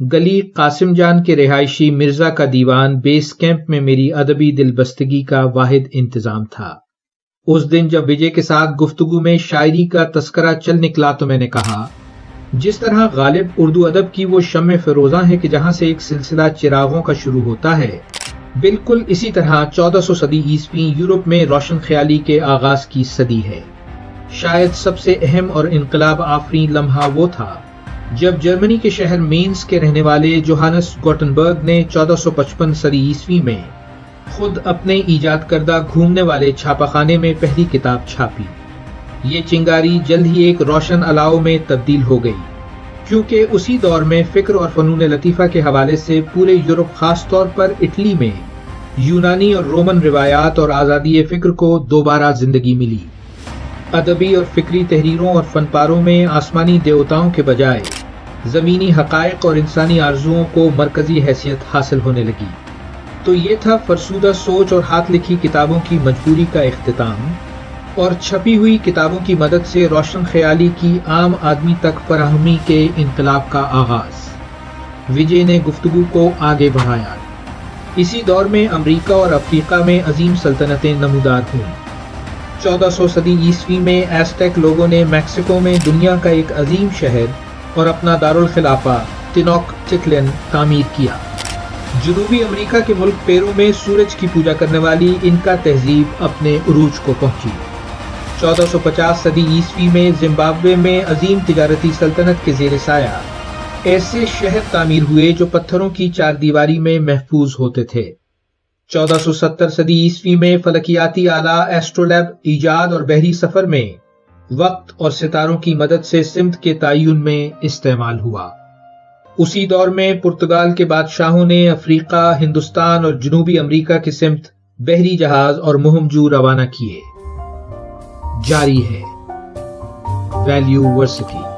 गली कासिम जान के रिहायशी मिर्ज़ा का दीवान बेस कैंप में मेरी अदबी दिलबस्तगी का वाहिद इंतज़ाम था। उस दिन जब विजय के साथ गुफ्तगु में शायरी का तस्करा चल निकला तो मैंने कहा, जिस तरह गालिब उर्दू अदब की वो शम फरोजा है कि जहाँ से एक सिलसिला चिरागों का शुरू होता है, बिल्कुल इसी तरह 1400 सदी ईस्वी यूरोप में रोशन ख्याली के आगाज़ की सदी है। शायद सबसे अहम और इनकलाब आफरी लम्हा वो था जब जर्मनी के शहर मेन्स के रहने वाले जोहानस गोटनबर्ग ने 1455 सदी ईस्वी में खुद अपने ईजाद करदा घूमने वाले छापाखाने में पहली किताब छापी। ये चिंगारी जल्द ही एक रोशन अलाव में तब्दील हो गई, क्योंकि उसी दौर में फ़िक्र और फनून लतीफ़ा के हवाले से पूरे यूरोप खास तौर पर इटली में, यूनानी और रोमन रिवायात और आज़ादी फ़िक्र को दोबारा ज़िंदगी मिली। अदबी और फिक्री तहरीरों और फनपारों में आसमानी देवताओं के बजाय ज़मीनी हकायक और इंसानी आर्जुओं को मरकजी हैसियत हासिल होने लगी। तो ये था फरसूदा सोच और हाथ लिखी किताबों की मजबूरी का अख्ताम और छपी हुई किताबों की मदद से रोशन ख्याली की आम आदमी तक फरहमी के इनकलाब का आगाज़। विजय ने गुफ्तु को आगे बढ़ाया। इसी दौर में अमरीका और अफ्रीका में अजीम सल्तनतें नमदार हुई। 1400 सदी ईस्वी में एस्टेक लोगों ने मैक्सिको में दुनिया का एक अजीम शहर और अपना दारुल खिलाफा तिनोक चिकलन तामीर किया। जनूबी अमेरिका के मुल्क पेरू में सूरज की पूजा करने वाली इनका तहजीब अपने उरूज को पहुँची। 1450 सदी ईस्वी में जिम्बाब्वे में अजीम तिजारती सल्तनत के जेर साया। ऐसे शहर तामीर हुए जो पत्थरों की चार दीवारी में महफूज होते थे। 1470 सदी ईस्वी में फलकियाती आला एस्ट्रोलैब ईजाद और बहरी सफ़र में वक्त और सितारों की मदद से सिमत के तयन में इस्तेमाल हुआ। उसी दौर में पुर्तगाल के बादशाहों ने अफ्रीका, हिंदुस्तान और जनूबी अमरीका की सिमत बहरी जहाज़ और मुहमजू रवाना किए। जारी है। Value varsity.